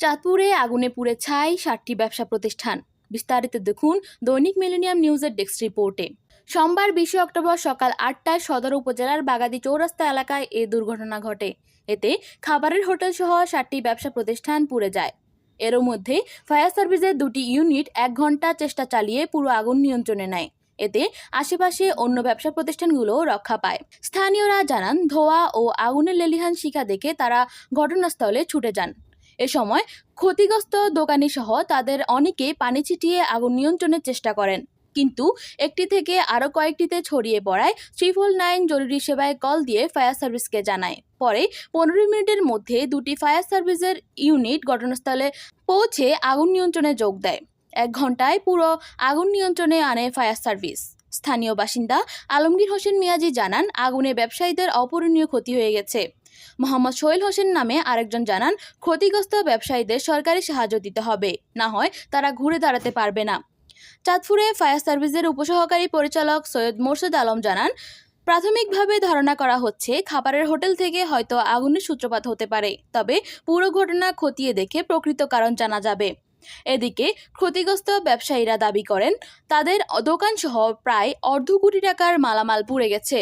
চাঁদপুরে আগুনে পুড়ে ছাই ষাটটি ব্যবসা প্রতিষ্ঠান। বিস্তারিত দেখুন দৈনিক মিলেনিয়াম নিউজের ডেস্ক রিপোর্টে। সোমবার বিশে অক্টোবর সকাল আটটায় সদর উপজেলার বাগাদি চৌরাস্তা এলাকায় এ দুর্ঘটনা ঘটে। এতে খাবারের হোটেল সহ ষাটটি ব্যবসা প্রতিষ্ঠান পুড়ে যায়। এর মধ্যে ফায়ার সার্ভিসের দুটি ইউনিট এক ঘণ্টা চেষ্টা চালিয়ে পুরো আগুন নিয়ন্ত্রণে নেয়। এতে আশেপাশে অন্য ব্যবসা প্রতিষ্ঠানগুলো রক্ষা পায়। স্থানীয়রা জানান, ধোয়া ও আগুনের লেলিহান শিখা দেখে তারা ঘটনাস্থলে ছুটে যান। এ সময় ক্ষতিগ্রস্ত দোকানি সহ তাদের অনেকে পানি ছিটিয়ে আগুন নিয়ন্ত্রণের চেষ্টা করেন। কিন্তু একটি থেকে আরও কয়েকটিতে ছড়িয়ে পড়ায় ট্রিপল নাইন জরুরি সেবায় কল দিয়ে ফায়ার সার্ভিসকে জানায়। পরে পনেরো মিনিটের মধ্যে দুটি ফায়ার সার্ভিসের ইউনিট ঘটনাস্থলে পৌঁছে আগুন নিয়ন্ত্রণে যোগ দেয়। এক ঘন্টায় পুরো আগুন নিয়ন্ত্রণে আনে ফায়ার সার্ভিস। স্থানীয় বাসিন্দা আলমগীর হোসেন মিয়াজি জানান, আগুনে ব্যবসায়ীদের অপূরণীয় ক্ষতি হয়ে গেছে। মোহাম্মদ সোহেল হোসেন নামে আরেকজন জানান, ক্ষতিগ্রস্ত ব্যবসায়ীদের সরকারি সাহায্য দিতে হবে। না হয় তারা ঘুরে দাঁড়াতে পারবে না। চাঁদপুরে ফায়ার সার্ভিসের উপসহকারী পরিচালক সৈয়দ মোর্শেদ আলম জানান, প্রাথমিকভাবে ধারণা করা হচ্ছে খাবারের হোটেল থেকে হয়তো আগুনের সূত্রপাত হতে পারে, তবে পুরো ঘটনা খতিয়ে দেখে প্রকৃত কারণ জানা যাবে। এদিকে ক্ষতিগ্রস্ত ব্যবসায়ীরা দাবি করেন, তাদের দোকানসহ প্রায় অর্ধ কোটি টাকার মালামাল পুড়ে গেছে।